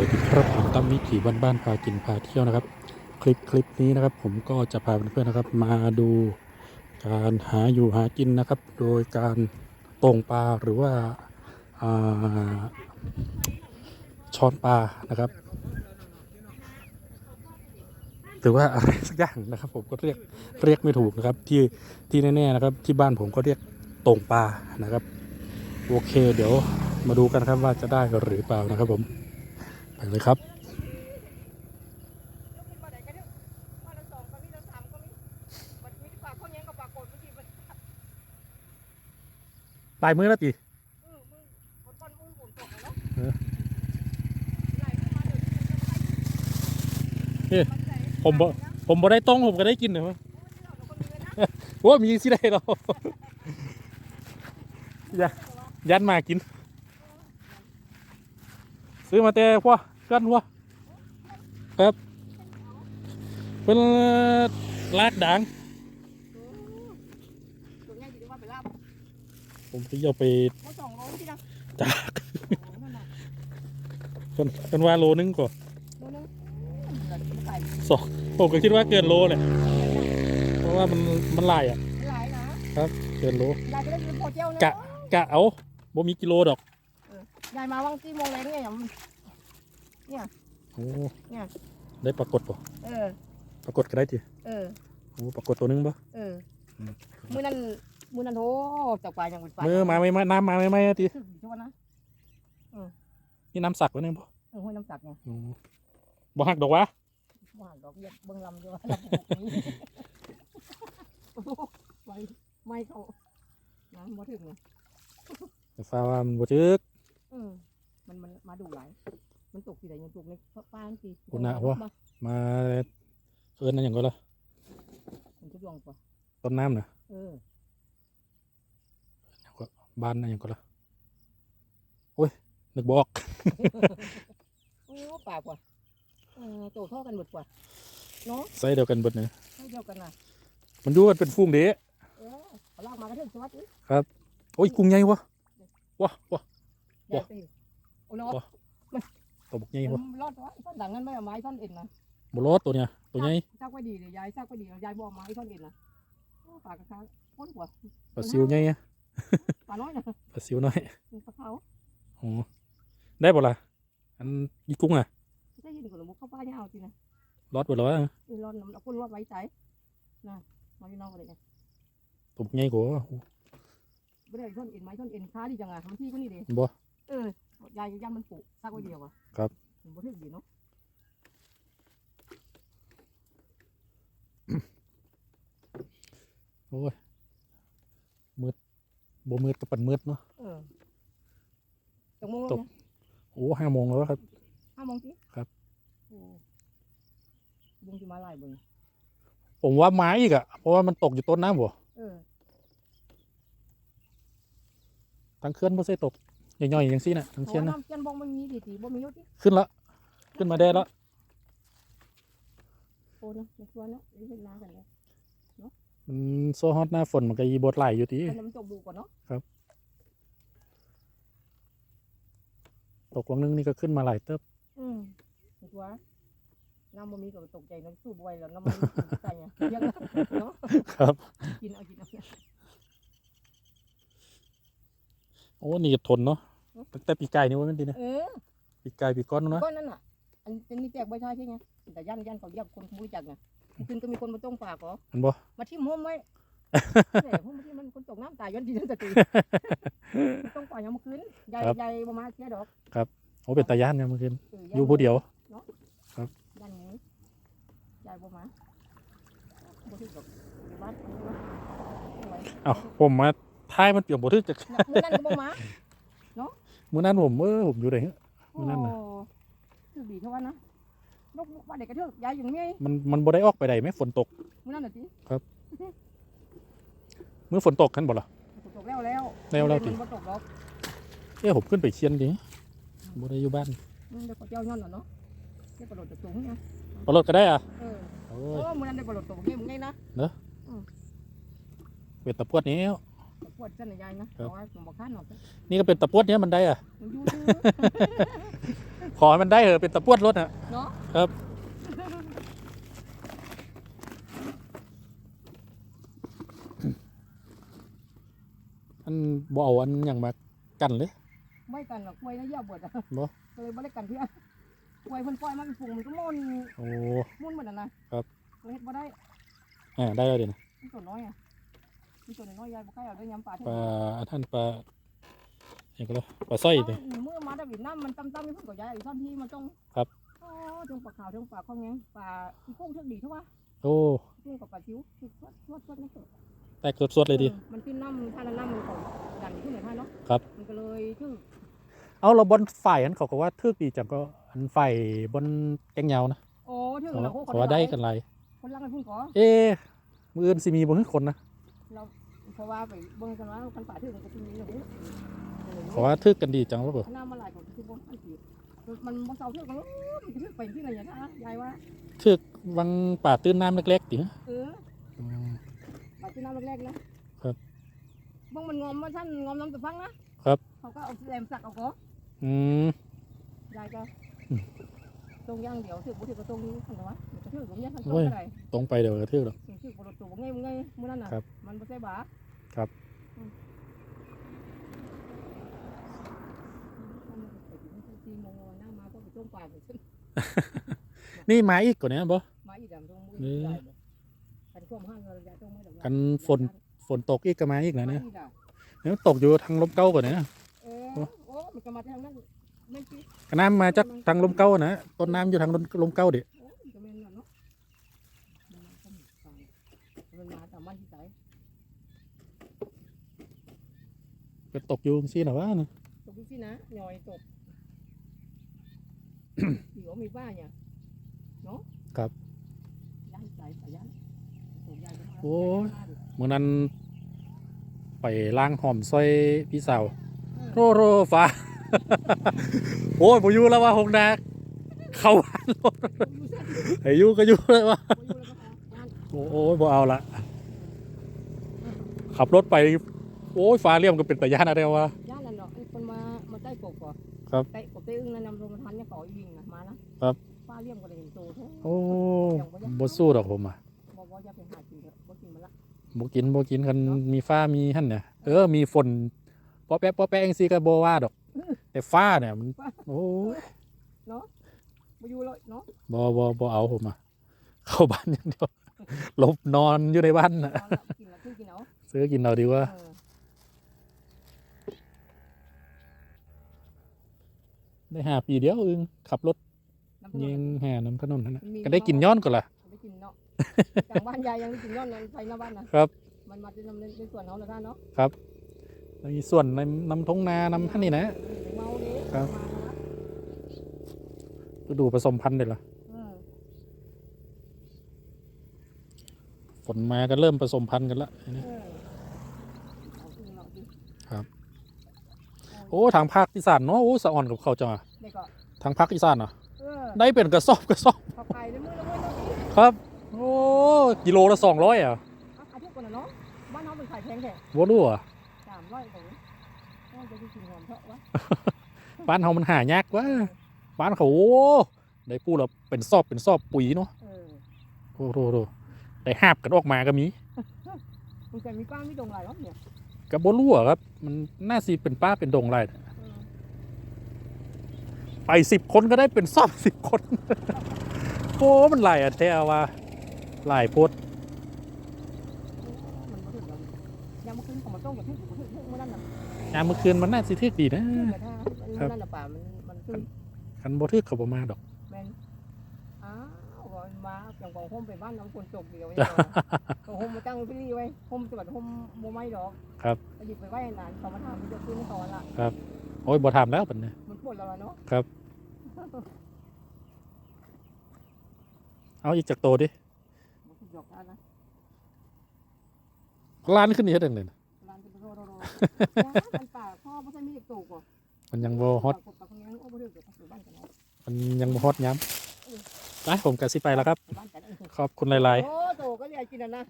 วัสดีครับผมตั้มมิถีบ้านบ้านพากินพาเที่ยวนะครับ คลิปคลิปนี้นะครับ ผมก็จะพาเพื่อนๆนะครับ มาดูการหาอยู่หากินนะครับ โดยการตรงปลาหรือว่าอ่าช้อนปลานะครับ หรือว่าอะไรสักอย่างนะครับ ผมก็เรียกเรียกไม่ถูกนะครับ ที่ที่แน่ๆนะครับ ที่บ้านผมก็เรียกตรงปลานะครับ โอเคเดี๋ยวมาดูกันครับว่าจะได้หรือเปล่านะครับผม ไปเลยครับบ่ได้ก็เด้อว่าละสองก็มีละสามก็มีบัดมีปากเขาแยงกับปากโกดบางทีมันปลายมือแล้วตีอือมึงคนต้นมึงฝนตกอะเนาะเออไหลเข้ามาเดี๋ยวนี้มันจะไปเฮ้ยมันไหลผมบ่ผมบ่ได้ต้องผมก็ได้กินนะวะโอ้ยเดี๋ยวเราก็มีเลยนะว่ามีสิได้เราอย่ายันมากิน ซื้อมาแต่พว กกันพวกครับ เป็นลากด่างตัวง่ายดีว่าไปลาบผมจะเอาไปเขาสองโลที่นะจากโอ้นั่นน่ะเป็นเป็นว่าโลนึงก่อนโลนึงอืมแล้วมันใส่สองผมก็คิดว่าเกินโลเลยเพราะว่ามันมันหลายอะหลายนะเกินโลยายก็ได้ยินพอเจ้าเนี่ยกะกะเอาบ่มีกิโลดอกยายมาวังที่โมงแรงเนี่ย อย่างมันโอ้เนี่ย ได้ปรากฏป่ะเออ ปรากฏก็ได้ทีเออ โอ้ปรากฏตัวนึงป่ะเอออืมมือนั้นมือนั้นโหจับปลาอย่างเป็นปลามือมาไม่มาน้ำมาไม่ไม่ทีถึงใช่ไหมนะนี่น้ำสักวะเนี่ยป่ะเออห้วยน้ำจักไงอืมบ่หักดอกวะว่าดอกเบี้ยเบิ่งลำอยู่ว่าลำบุกนี้ไม่ไม่เขาน้ำบ่ถึงไงแต่ฟ้าว่ามันบ่จึกเออมันมันมาดูหลาย มันตกที่ไหนยังตกในป้านสิคุณน่ะวะ มาเอิ้นนั่นอย่างก็ละมันจะลองปะต้นน้ำน่ะเอออย่างก็บ้านนั่นอย่างก็ละโอ้ยนึกบออกโอ้ปากว่ะเออโตเท่ากันหมดกว่าเนาะใส่เดียวกันเบิดเนี่ยให้เดียวกันน่ะมันอยู่กันเป็นฟุ้งเด้เออเอาลากมากระเทือนสวัสดีโอ้ยกุ้งใหญ่วะวะวะ ใหญ่ไปโอ้เนาะ ตัวบกใหญ่วะรอดวะท่อนดังนั้นไม่เอาไม้ท่อนเอ็นนะบ่รอดตัวเนี้ยตัวใหญ่ซักไว้ดีเลยยายซักไว้ดียายบอกไม้ท่อนเอ็นนะโอ้ปากกระทะพ้นหัวปลาซิวใหญ่อะปลาน้อยนะปลาซิวน้อยปลาเขาโอ้ได้บ่ล่ะอันยีกุ้งอะได้ยินกับหลวงพ่อเข้าป้าเนี่ยเอาทีนะรอดบ่แล้วอะเออรอดน้ำเอาก้นรอดไว้ใจนะมาพี่น้องกันเลยไงตัวบกใหญ่กว่า ไม่ได้ท่อนเอ็นไม้ท่อนเอ็นค้าดีจังอะมันที่ก็นี่เด้บ่ เออ ยายยันมันปลูกซักไว้เดียวอะครับ ผมบ่ถึงดีเนาะโอ้ยมืดบ่มืดกับปันมืดเนาะเออจังโมงตแล้วกเนี่ยโอ้ห้าโมงแล้วครับ ห้าโมงสิครับ โอ้บุงจะมาไล่เบิ่งผมว่าไม้อีกอะเพราะว่ามันตกอยู่ต้นน้ำบ่เออ ทั้งเคลื่อนบ่ใช่ตก ย่อยๆอย่างซี่น่ะทั้งเพเชียนราะนะน้ำเชียนบองมันมีดีตีบ่มีอยู่ที่ขึ้นละขึ้นมาได้แล้วโอ้เนาะในสวนเนาะนี่เป็นนากันเลยมันโซฮอตหน้าฝนมันก็ยีบดไหลอยู่ทีให้น้ำตกบูก่อนเนาะตกวังนึงนี่ก็ขึ้นมาหลายเติบอืมในสวนน้ำบ่มีก็ตกใจน้ำสู้บ่อยแล้วน้ำมันใส่เนี่ยเยอะเนาะครับกินเอากินเอา โอ้นี่ก็ทนเนาะตั้งแต่ปีกายนี่ว่ามันดีนะเออปีกายปีก้อนนู้นนะก้อนนั่นน่ะอันเป็นนี่แจกใบชาใช่ไงแต่ย่านย่านเขาเรียกคนบริจาคไงคืนก็มีคนมาต้มปากเหรอมันบ่มาทิ่มห้มไว้แต่ห้มมาที่มันคนตกน้ำตายย้อนดีนั่นตะตีต้องปล่อยยังมาคืนยายยายบ่มาเสียดอกโอ้เป็นตาย่านเนี่ยเมื่อคืนเอออยู่ผู้เดียวย่านนี้ยายบ่มาบ่ถึกดอกอยู่บ้านเอาไว้เอ้าผมมา ท้ายมันเปียกบ่ทึกจากน่ะมื้อนั้นก็บ่มามื้อนั้นผมเออผมอยู่ไหนมื้อนั้นน่ะ โอ้คือดีเท่าว่านะนกว่าเด็กกระเทือกยายอยู่นี่ไงมันมันบ่ได้ออกไปใดไหมฝนตก มื้อนั้นน่ะติเมื่อฝนตกกันบ่ล่ะ ตกแล้วแล้วแล้วแล้วติ มันบ่ตกดอกเอ้ยผมขึ้นไปเชียนดิบ่ได้อยู่บ้านอืมเดี๋ยวก็เจ้าย้อนน่ะเนาะเดี๋ยวกระโดดจากสูงไงเอารถก็ได้อะเออโอ้โอ้ยมื้อนั้นได้กระโดดตกเงี้ยมึงไงนะเป็นตะปวดนี้ ปวดเส้นใหญ่นะครับเอาไว้ผมบอกข้านหน่อยนี่ก็เป็นตะปวดเนี้ยมันได้อะมันอยู่ซื่อขอให้มันได้เถอะเป็นตะปวดรถอะเนาะครับอันบ่เอาอันอย่างมากันเลย ไม่กันหรอกมวยนะเยี่ยบวดอะบ่ ก็เลยไม่ได้กันเพื่อนมวยเพิ่นปล่อยมาเป็นฝูงมันก็มุ่นโอ้มุ่นหมดอะนะครับเลยเฮ็ดบ่ได้อ่าได้แล้วเดี๋ยวนะมันตัวน้อยอะ มันตัวน้อยยายบ่ใกล้เอาด้วยยำปลาเท่าปลานั้นอันท่านปลาอย่างก็เลยปลาสร้อยเอาเนี่ยเมื่อมาได้วิดน้ำมันตั้มๆนี่เพิ่นก็ยายอีกท่อนที่มันต้องครับ อ๋อจงปลาขาวจงปลาข้องแงงปลาอีกุ้งเท่าดีเท่าว่าโอ้กุ้งกับปลาชิวคือสดสดสดนี่คือแต่เกือบสดเลยดิ ออมันขึ้นน้ำท่าน้ำมันของดันขึ้นในท่าเนาะครับ มันก็เลยชื่อเอาเราบนฝ่ายอันเขาก็ว่าทึกดีจังก็อันฝ่ายบนแกงเหยาวนะโอ้ถึงเขาแล้ว่าวโอ้เขาว่าได้กันไรคนรักกันพุ่งขอเอ๊ะมืออื่นสิมีบ่คือคนนะ เราเพราะว่าไปเบิ่งกันว่าคันป่าถึงมันก็สิมีเลยเขาว่าทึกกันดีจังว่าเปล่าน้ำมาหลายของที่บ่ทันสิมันบ่เซาถึงกันมันจะถึงไปที่ไหนอย่างนั้นยายว่าทึกวังป่าตื้นน้ำเล็กๆติเอออืมป่าที่น้ำแรกๆนะครับบ่มันงอมว่าท่านงอมน้ำตะพังนะครับเขาก็เอาแหลมสักเอาก็อืมยายก็อืม ตรงย่างเดียวถึงบ่ถึงก็ตรงนี้คันว่ามันจะถึงผมเนี่ยคันตรโอ้งยก็ได้ตรงไปเดี๋ยวกระทึกหรอกถึงถึงบ่รถตัวบ่ไงบ่ไงมื้อนั้นน่ะครับมันบ่ใช่บาครับอืมมันไปถึงสี่โมงหน้ามาก็ไปช่วงป่าไปซึ่งนี่มาอีกกว่านี้บ่มาอีดำตรงมือนี่ใหญ่เลยกันท่วมห้างเราจะต้องมือดำกันฝนฝนตกอีกก็มาอีกนะเนี่ยมาอีดำเนี่ยตกอยู่ทางลมเก้าก่อนเนี่ยเออโอ้มันจะมาทางนั้นไม่คิด ก็น้ำมาจากทางลมเก้านะต้นน้ำอยู่ทางลมเก้าดิโอ้มันจะเป็นแบบเนาะมันมาก็มีฟังมันมาแต่มันที่ไหนก็ตกอยู่ซี่นะว่านะตกที่สินะหน่อยตกเดี๋ยวมีบ้านเนี่ยเนาะครับย้ายใจไปย้ายตกย้ายไปโอ้ยเมื่อนั้นไปล้างหอมซอยพี่สาวโรโรฟ้า โอ้ยผมอยู่แล้วว่าหงนาเข้าบ้านรถอายุก็อยู่เลยว่าโอ้ยบ่เอาละขับรถไป โอ้ยฟ้าเลี่ยมก็เป็นตะยานอะไรวะย่านนั่นเนาะไอ้คนมามาใต้กบก่อนครับใต้กบใต้อึ้งนั่นนำลงมาทันเนี่ยก่อยิงนะมานะครับป้าเลี่ยมก็เลยเห็นโตเท่าโอ้บ่สู้ดอกผมอะบอกว่าจะไปหากินเถอะบ่กินมาละบ่กินบ่กินกันมีฟ้ามีหั่นเนี่ยเออมีฝนปอแป๊ะปอแป๊ะจังซี่ก็บ่ว่าดอก แต่ฟ้าเนี่ยมันโอ้ยมาอยู่เลยเนาะบ่บ่บ่เอาผมอะเข้าบ้านอย่างเดียวหลบนอนอยู่ในบ้านน่ะนอนแล้วกินแล้วคือกินเอาซื้อกินเอาดีกว่า เออได้หาปีเดียวเองขับรถน้ำพะโล้ยิงแห่น้ำถนนนั่นน่ะมีก็ได้กินย้อนก่อนล่ะได้กินเนาะจากบ้านยายยังได้กินยอดนั้นไปหน้าบ้านนะครับ มันมาจะนำในในส่วนเขาแล้วท่านเนาะ มีส่วนในน้ำทงนาน้ำท่านนี่นะเมาดิครับมาแล้วฤดูผสมพันธุ์เด็ดล่ะเออฝนมาก็เริ่มผสมพันธุ์กันละเออเอาขึ้นเนาะดิครับเอาโอ้ทางภาคอีสานเนาะโอ้สะอ่อนกับเขาจังอะได้ก็ทางภาคอีสานอะเออได้เป็นกระสอบกระสอบพอไปได้มือละมือละมือครับ โอ้กิโลละสองร้อยอะอะขายทุกคนนะเนาะบ้านเขาเป็นขายแพงแค่วัรู้อะสามร้อยกว่าโอ้จะได้กินหอมเถอะวะบ้านเขามันหายากวะบ้านเขาโอ้ได้พูดแล้วเป็นซอบเป็นซอบปุ๋ยเนาะเออโอ้โหโหได้หาบกันออกมาก็มีมันจะมีป้ามีดงหลายวะเนี่ยกับบรู้อะครับ มันน่าสิเป็นป้าเป็นดงไรเออไปสิบคนก็ได้เป็นซอบสิบคนโอ้มันหลายอะแท้ว่าหลายโพดมันมาถึงแล้วยามเมื่อคืนของมันต้องกับที่ ยามเมื่อคืนมันน่าสิทึกดีนะขึ้นมาถ้ามันเมื่อนั้นน่ะป่ามันมันขึ้นคันบ่ทึกเขาบ่มาดอก แมนอ้าวก่อนมาอย่างบอกโฮมไปบ้านน้ำคนจกเดียวเนี่ยก็โฮมมาตั้งที่นี่ไว้โฮมจังหวัดโฮมโมไม้ดอกครับไปหยิบไปไว้นานเขามาถามมันจะขึ้นต่อละโอ้ยบ่ทำแล้วปันเนี่ย มันปวดแล้วล่ะเนาะเอาอีกจากโตดิมันถูกหยอกได้นะล้านขึ้นนี่เฮ็ดจังได๋น่ะ มันป่าพ่อไม่ใช่มีเด็กตู่ก่อนมันยังบ่ฮอตปากของยังโอ้บ่ได้เกิดปัจจุบันกันเนาะมันยังบ่ฮอตย้ำไปผมก็สิไปแล้วครับ บ้านกันขอบคุณหลายๆโอ้โตก็เรียกกินนะนะ